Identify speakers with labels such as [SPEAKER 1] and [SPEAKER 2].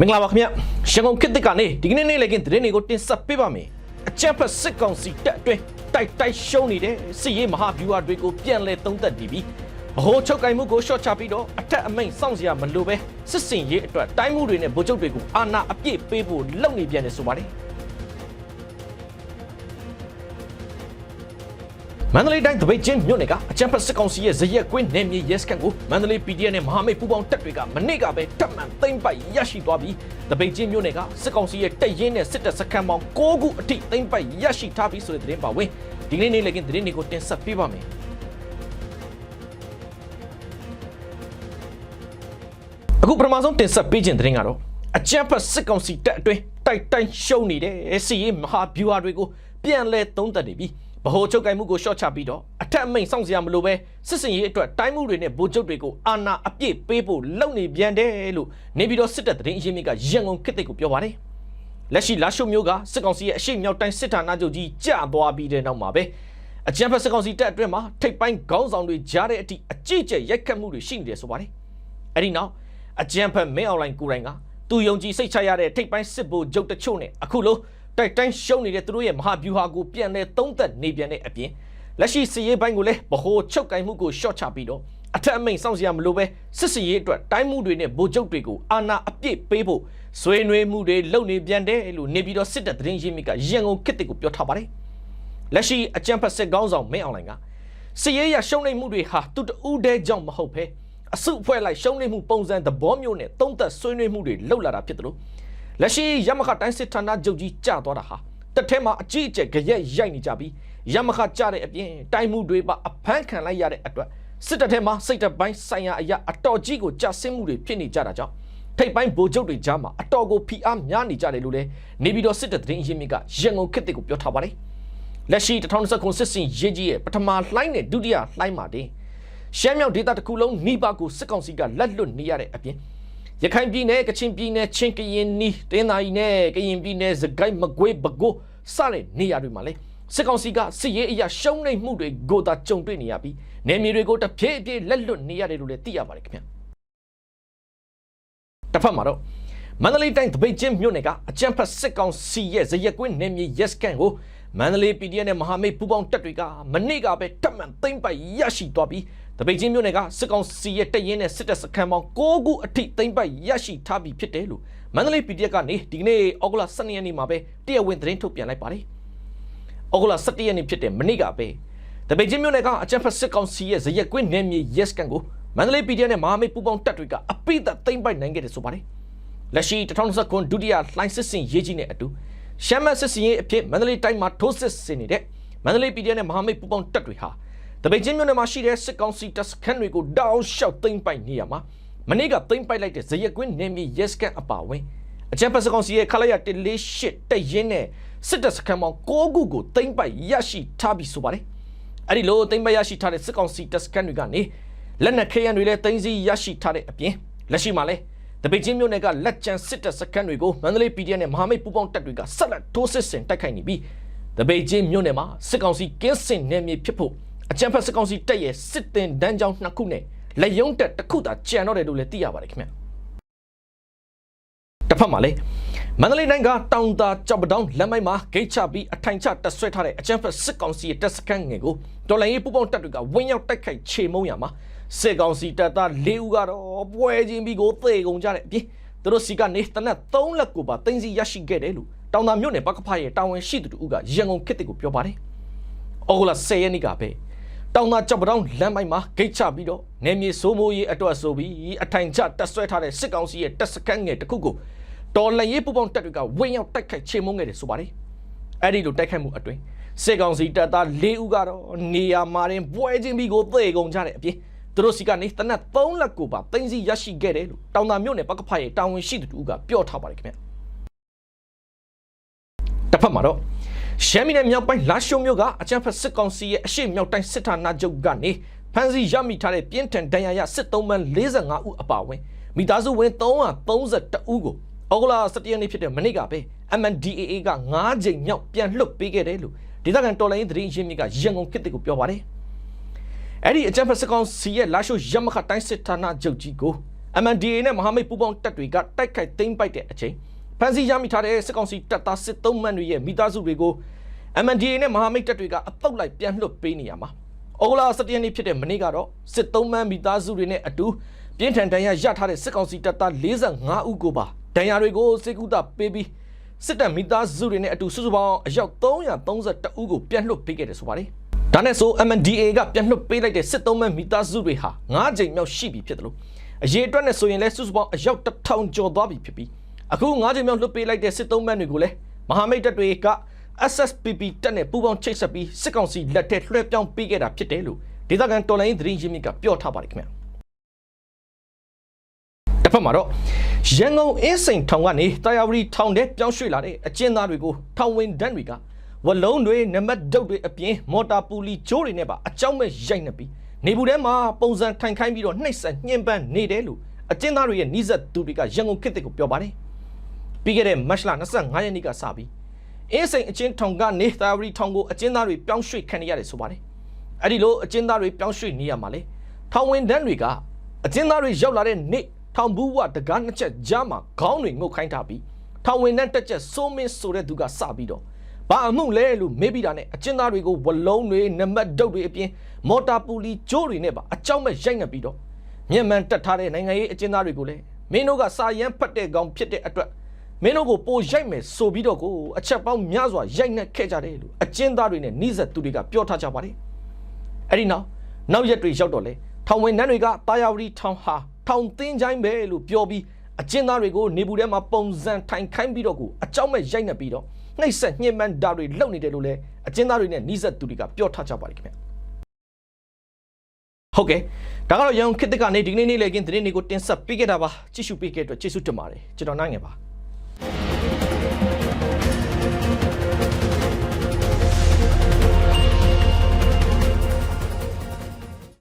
[SPEAKER 1] မင်္ဂလာပါခင်ဗျရန်ကုန်ခေတ်သစ်ကနေဒီကနေ့နေ့လည်ကင်းသတင်းတွေကိုတင်ဆက်ပေးပါမယ်အကြမ်းဖက်စစ်ကောင်စီတပ်အတွင်းတိုက်တိုက်ရှုံးနေတဲ့စစ်ရေးမဟာဗျူဟာတွေကိုပြန်လည်သုံးသပ်နေပြီးဗဟိုချုပ်ကင်မှုကိုရှော့ချပြီးတော့အထက်အမိန့်စောင့်စရာမလိုပဲစစ်စင်ရေးအတွက်တိုင်းမှုတွေနဲ့ဗိုလ်ချုပ်တွေကိုအာဏာအပြည့်ပေးဖို့လုပ်နေပြန်တယ်ဆိုပါတယ် မန္တလေးတိုင်းတပိတ်ချင်းမြို့နယ်ကအချမ်းဖတ်စစ်ကောင်စီရဲ့ဇရက်ကွင်းနယ်မြေရဲစခန်းကိုမန္တလေး PDF နဲ့မဟာမိတ်ပူးပေါင်းတပ်တွေကမနေ့ကပဲတပ်မှန်သိမ်းပိုက်ရရှိသွားပြီးတပိတ်ချင်းမြို့နယ်ကစစ်ကောင်စီရဲ့တပ်ရင်းနဲ့စစ်တပ်စခန်းပေါင်း9ခုအထိသိမ်းပိုက်ရရှိထားပြီးဆိုတဲ့သတင်းပါဝင်ဒီကနေ့နေ့လည်ကင်းသတင်းတွေကိုတင်ဆက်ပေးပါမယ်အခုပထမဆုံးတင်ဆက်ပေးခြင်းသတင်းကတော့အကြမ်းဖက်စစ်ကောင်စီတပ်အတွင်းတိုက်တိုင်းရှုံနေတဲ့စီရေးမဟာဗျူဟာတွေကိုပြန်လဲသုံးသပ်နေပြီး ဗဟိုချုပ်ကင်မှုကိုရှော့ချပြီးတော့အထက်အမိန့်စောင့်စရာမလိုပဲစစ်စင်ရေးအတွက်တိုင်းမှုတွေနဲ့ဗိုလ်ချုပ်တွေကိုအာဏာအပြည့်ပေးဖို့လုပ်နေပြန်တယ်လို့နေပြည်တော်စစ်တပ်သတင်းအရင်းမြစ်ကရန်ကုန်ခေတ်သစ်ကိုပြောပါတယ်လက်ရှိလာရှုမျိုးကစစ်ကောင်စီရဲ့အရှိမြောက်တိုင်းစစ်ဌာနချုပ်ကြီးကျသွားပြီးတဲ့နောက်မှာပဲအကြမ်းဖက်စစ်ကောင်စီတပ်အတွင်းမှာထိပ်ပိုင်းခေါင်းဆောင်တွေကြားတဲ့အထိအကြိတ်ကျက်ရိုက်ခတ်မှုတွေရှိနေတယ်ဆိုပါတယ်အဲ့ဒီနောက်အကြမ်းဖက်မင်းအွန်လိုင်းကိုယ်တိုင်ကသူယုံကြည်စိတ်ချရတဲ့ထိပ်ပိုင်းစစ်ဗိုလ်ချုပ်တချို့နဲ့အခုလို တိုက်တိုင်းရှုံးနေတဲ့သူတို့ရဲ့မဟာဗျူဟာကိုပြန်လဲသုံးသက်နေပြန်တဲ့အပြင်လက်ရှိစစ်ရေးပိုင်းကိုလည်းဗဟိုချုပ်ကင်မှုကိုရှော့ချပြီးတော့အထက်အမိန့်စောင့်စရာမလိုပဲစစ်စရေးအတွက်တိုင်းမှုတွေနဲ့ဗိုလ်ချုပ်တွေကိုအာဏာအပြည့်ပေးဖို့ဆွေးနွေးမှုတွေလုပ်နေပြန်တယ်လို့နေပြီးတော့စစ်တပ်သတင်းရင်းမြစ်ကရန်ကုန်ခေတ်တစ်ကိုပြောထားပါတယ်လက်ရှိအကြံဖက်စစ်ကောင်းဆောင်မင်းအောင်လိုင်ကစစ်ရေးရရှုံးနေမှုတွေဟာသူတဦးတည်းကြောင့်မဟုတ်ဘဲအစုအဖွဲ့လိုက်ရှုံးနေမှုပုံစံသဘောမျိုးနဲ့သုံးသက်ဆွေးနွေးမှုတွေလှုပ်လာတာဖြစ်တယ်လို့ လက်ရှိရမခတိုင်းစစ်ဌာနချုပ်ကြီးကျသွားတာဟာတစ်ထဲမှာအကြီးအကျယ်ကြရက်ရိုက်နေကြပြီးရမခကြတဲ့အပြင်တိုင်းမှုတွေပါအဖမ်းခံလိုက်ရတဲ့အတွက်စစ်တပ်ထဲမှာစိတ်တပိုင်းဆိုင်ရာအရာအတော်ကြီးကိုကြာဆင်းမှုတွေဖြစ်နေကြတာကြောင့်ထိပ်ပိုင်းဗိုလ်ချုပ်တွေကြားမှာအတော်ကိုဖိအားများနေကြတယ်လို့လည်းနေပြည်တော်စစ်တပ်သတင်းရင်းမြစ်ကရန်ကုန်ခေတ်တစ်ကိုပြောထားပါတယ်လက်ရှိ2019စစ်စင်ရေးကြီးရဲ့ပထမလှိုင်းနဲ့ဒုတိယလှိုင်းမှာတင်ရှမ်းမြောက်ဒေသတစ်ခုလုံးနှိပါကိုစစ်ကောင်စီကလက်လွတ်နေရတဲ့အပြင် ရခိုင်ပြည်နယ်ကချင်ပြည်နယ်ချင်းကရင်နီတင်းသာရီနဲ့ကရင်ပြည်နယ်စကိုင်းမကွေးပဲခူးစတဲ့နေရာတွေမှာလေစစ်ကောင်စီကစစ်ရေးအရာရှုံးနိမ့်မှုတွေကိုသာကြုံတွေ့နေရပြီးနယ်မြေတွေကိုတဖြည်းဖြည်းလက်လွတ်နေရတယ်လို့လည်းသိရပါတယ်ခင်ဗျတစ်ဖက်မှာတော့မန္တလေးတိုင်းတပိတ်ချင်းမြို့နယ်ကအကြမ်းဖက်စစ်ကောင်စီရဲ့ဇရက်ကွင်းနယ်မြေရက်စကန်ကိုမန္တလေး PDF နဲ့မဟာမိတ်ပူးပေါင်းတပ်တွေကမနေ့ကပဲတက်မှန်သိမ့်ပိုက်ရရှိသွားပြီး တပိတ်ချင်းမြို့နယ်ကစစ်ကောင်စီရဲ့တပ်ရင်းနဲ့စစ်တပ်စခန်းပေါင်း9ခုအထိသိမ့်ပိုက်ရရှိထားပြီးဖြစ်တယ်လို့မန္တလေး PDF ကနေဒီကနေ့ဩဂုတ်လ12ရက်နေ့မှာပဲတရားဝင်သတင်းထုတ်ပြန်လိုက်ပါတယ်ဩဂုတ်လ17ရက်နေ့ဖြစ်တဲ့မနေ့ကပဲတပိတ်ချင်းမြို့နယ်ကအကြမ်းဖက်စစ်ကောင်စီရဲ့ဇရက်ကွင်းနယ်မြေရက်စကန်ကိုမန္တလေး PDF နဲ့မဟာမိတ်ပူးပေါင်းတပ်တွေကအပိသက်သိမ့်ပိုက်နိုင်ခဲ့တယ်ဆိုပါတယ်လက်ရှိ2019ဒုတိယလှိုင်းစစ်စင်ရေးကြီးနဲ့အတူရှမ်းမတ်စစ်စင်ရေးအဖြစ်မန္တလေးတိုင်းမှာထိုးစစ်ဆင်နေတဲ့မန္တလေး PDF နဲ့မဟာမိတ်ပူးပေါင်းတပ်တွေဟာ တပိတ်ချင်းမြို့နယ်မှာရှိတဲ့စစ်ကောင်စီတပ်စခန်းတွေကိုတောင်းလျှောက်သိမ်းပိုက်နေရမှာမနေ့ကသိမ်းပိုက်လိုက်တဲ့ဇရက်ကွင်းနယ်မြေရဲစခန်းအပါအဝင်အကြံဖက်စစ်ကောင်စီရဲ့ခလာရ148တပ်ရင်းနဲ့စစ်တပ်စခန်းပေါင်း9ခုကိုသိမ်းပိုက်ရရှိထားပြီးဆိုပါတယ်အဲ့ဒီလိုသိမ်းပိုက်ရရှိထားတဲ့စစ်ကောင်စီတပ်စခန်းတွေကနေလက်နက်ခဲယမ်းတွေလည်းသိမ်းဆည်းရရှိထားတဲ့အပြင်လက်ရှိမှာလည်းတပိတ်ချင်းမြို့နယ်ကလက်ကျန်စစ်တပ်စခန်းတွေကိုမန္တလေး PDF နဲ့မဟာမိတ်ပူးပေါင်းတပ်တွေကဆက်လက်ထိုးစစ်ဆင်တိုက်ခိုက်နေပြီးတပိတ်ချင်းမြို့နယ်မှာစစ်ကောင်စီကင်းစင်နယ်မြေဖြစ်ဖို့ အကြံဖက်စစ်ကောင်စီတပ်ရဲ့စစ်တင်ဒန်းချောင်းနှစ်ခုနဲ့လက်ယုံတက်တစ်ခုသာကြံတော့တယ်လို့လည်းသိရပါတယ်ခင်ဗျတစ်ဖက်မှာလည်းမန္တလေးတိုင်းကတောင်တာကြောက်ပတောင်းလမ်းမိုက်မှာဂိတ်ချပြီးအထိုင်ချတက်ဆွဲထားတဲ့အကြံဖက်စစ်ကောင်စီရဲ့တပ်စခန်းငယ်ကိုတော်လိုင်းရေးပူးပေါင်းတပ်တွေကဝင်းရောက်တိုက်ခိုက်ချေမုံရမှာစစ်ကောင်စီတပ်သား၄ဦးကတော့ပွဲချင်းပြီးကိုသေကုန်ကြတဲ့အပြင်သူတို့စီကနေတနက်၃လက်ကိုပါတင်စီရရှိခဲ့တယ်လို့တောင်တာမြို့နယ်ဘက်ကဖရဲ့တာဝန်ရှိသူတို့ကရန်ကုန်ခေတ်တစ်ကိုပြောပါတယ်။အော်ဂလာ10ရက်နေ့ကပဲ တောင်သာကြောက်ပတောင်းလမ်းမိုက်မှာဂိတ်ချပြီးတော့နေမြေစိုးမိုးရေးအတွက်ဆိုပြီးအထိုင်ချတက်ဆွဲထားတဲ့စစ်ကောင်စီရဲ့တပ်စခန်းငယ်တစ်ခုကိုတော်လန်ရေးပူပေါင်းတပ်တွေကဝင်းရောက်တိုက်ခိုက်ချေမှုန်းခဲ့တယ်ဆိုပါတယ်။အဲ့ဒီလိုတိုက်ခိုက်မှုအတွင်းစစ်ကောင်စီတပ်သား၄ဦးကတော့နေရာမှာတင်ပွဲချင်းပြီးကိုသေကုန်ကြတဲ့အပြင်သူတို့စီကနေတနက်3လက်ကိုပါတင်စီရရှိခဲ့တယ်လို့တောင်သာမြို့နယ်ဘက်ကဖရဲ့တာဝန်ရှိသူတို့ကပြောထားပါတယ်ခင်ဗျ။တစ်ဖက်မှာတော့ ရှမ်းပြည်နယ်မြောက်ပိုင်းလာရှုံမြို့ကအကြံဖက်စစ်ကောင်စီရဲ့အရှိမြောက်တိုင်းစစ်ဌာနချုပ်ကနေဖမ်းဆီးရမိထားတဲ့ပြင်းထန်ဒဏ်ရာရစစ်သုံးပန်း45ဦးအပါအဝင်မိသားစုဝင်332ဦးကိုဩဂုတ်လ17ရက်နေ့ဖြစ်တဲ့မနေ့ကပဲ MNDAA က9ကြိမ်မြောက်ပြန်လွှတ်ပေးခဲ့တယ်လို့ဒေသခံတော်လိုင်းသတင်းရင်းမြစ်ကရန်ကုန်ခေတ်ကိုပြောပါတယ်။အဲ့ဒီအကြံဖက်စစ်ကောင်စီရဲ့လာရှုရမခတိုင်းစစ်ဌာနချုပ်ကြီးကို MNDAA နဲ့မဟာမိတ်ပူးပေါင်းတပ်တွေကတိုက်ခိုက်သိမ်းပိုက်တဲ့အချိန် ဖမ်းဆီးရမိထားတဲ့စစ်ကောင်စီတပ်သားစစ်သုံးမှန်တွေရဲ့မိသားစုတွေကို MNDAA နဲ့မဟာမိတ်တပ်တွေကအပုတ်လိုက်ပြန်လွှတ်ပေးနေရမှာဩဂုတ်လ17ရက်နေ့ဖြစ်တဲ့မနေ့ကတော့စစ်သုံးမှန်မိသားစုတွေနဲ့အတူပြင်းထန်ဒဏ်ရာရထားတဲ့စစ်ကောင်စီတပ်သား45ဦးကိုပါဒဏ်ရာတွေကိုစေကူတာပေးပြီးစစ်တပ်မိသားစုတွေနဲ့အတူစုစုပေါင်းအယောက်332ဦးကိုပြန်လွှတ်ပေးခဲ့တယ်ဆိုပါတယ်ဒါနဲ့ဆို MNDAA ကပြန်လွှတ်ပေးလိုက်တဲ့စစ်သုံးမှန်မိသားစုတွေဟာ9ကြိမ်မြောက်ရှိပြီဖြစ်တယ်လို့အရေးအတွက်နဲ့ဆိုရင်လဲစုစုပေါင်းအယောက်1000ကျော်သွားပြီဖြစ်ပြီး အခု9ကြိမ်မြောက်လွှတ်ပေးလိုက်တဲ့စစ်သုံးမှန်တွေကိုလည်းမဟာမိတ်တပ်တွေက SSPP တက်နဲ့ပူးပေါင်းချိတ်ဆက်ပြီးစစ်ကောင်စီလက်ထက်လွှဲပြောင်းပေးခဲ့တာဖြစ်တယ်လို့ဒေသခံတော်လိုင်းသတင်းရင်းမြစ်ကပြောထားပါတယ်ခင်ဗျာတစ်ဖက်မှာတော့ရန်ကုန်အင်းစိန်ထောင်ကနေတာယာဝတီထောင်ထဲပြောင်းရွှေ့လာတဲ့အကျဉ်းသားတွေကိုထောင်ဝင်တန်းတွေကဝလုံးတွေနံပါတ်ဒုတ်တွေအပြင်မော်တာပူလီဂျိုးတွေနဲ့ပါအကြောင်းမဲ့ရိုက်နေပြီးနေဘူးထဲမှာပုံစံထိုင်ခိုင်းပြီးတော့နှိပ်စက်ညှဉ်းပန်းနေတယ်လို့အကျဉ်းသားတွေရဲ့နှိစက်သူတွေကရန်ကုန်ခေတ်ကိုပြောပါတယ် ပြီးခဲ့တဲ့မတ်လ25ရက်နေ့ကစပြီးအင်းစိန်အချင်းထောင်ကနေသာဝရီထောင်ကိုအကျဉ်းသားတွေပြောင်းရွှေ့ခံနေရတယ်ဆိုပါတယ်။အဲ့ဒီလိုအကျဉ်းသားတွေပြောင်းရွှေ့နေရမှာလေထောင်ဝင်တန်းတွေကအကျဉ်းသားတွေရောက်လာတဲ့နေ့ထောင်ဘူးဝတကားနှစ်ချက်ကြားမှာခေါင်းတွေငုတ်ခိုင်းထားပြီးထောင်ဝင်တန်းတက်ချက်စိုးမင်းဆိုတဲ့သူကစပြီးတော့ဘာအမှုလဲလို့မေးပြီးတာနဲ့အကျဉ်းသားတွေကိုဝလုံးတွေနံပါတ်ဒုတ်တွေအပြင်မော်တာပူလီဂျိုးတွေနဲ့ပါအကြောင်းမဲ့ရိုက်နှက်ပြီးတော့မြန်မာတက်ထားတဲ့နိုင်ငံရေးအကျဉ်းသားတွေကိုလည်းမင်းတို့ကစာရန်ဖတ်တဲ့ကောင်ဖြစ်တဲ့အတွက် မင်းတို့ကိုပိုရိုက်မယ်ဆိုပြီးတော့ကိုအချက်ပေါင်းများစွာရိုက်နှက်ခဲ့ကြတယ်လို့အကျဉ်းသားတွေနဲ့နှိစက်သူတွေကပြောထားကြပါတယ်အဲ့ဒီနောက်နောက်ရက်တွေရောက်တော့လေထောင်ဝင်နှန်းတွေကတာယာဝတီထောင်ဟာထောင်သင်းချိုင်းပဲလို့ပြောပြီးအကျဉ်းသားတွေကိုနေဘူးထဲမှာပုံစံထိုင်ခိုင်းပြီးတော့ကိုအကြောင်းမဲ့ရိုက်နှက်ပြီးတော့နှိပ်စက်ညှဉ်းပန်းဓာတ်တွေလုပ်နေတယ်လို့လည်းအကျဉ်းသားတွေနဲ့နှိစက်သူတွေကပြောထားကြပါတယ်ခင်ဗျဟုတ်ကဲ့ဒါကတော့ရန်ကုန်ခေတ်သစ်ကနေဒီကနေ့နေ့လေကင်းသတင်းတွေကိုတင်ဆက်ပေးခဲ့တာပါကြည့်ရှုပေးခဲ့တဲ့အတွက်ကျေးဇူးတင်ပါတယ်ကျွန်တော်နိုင်ငယ်ပါ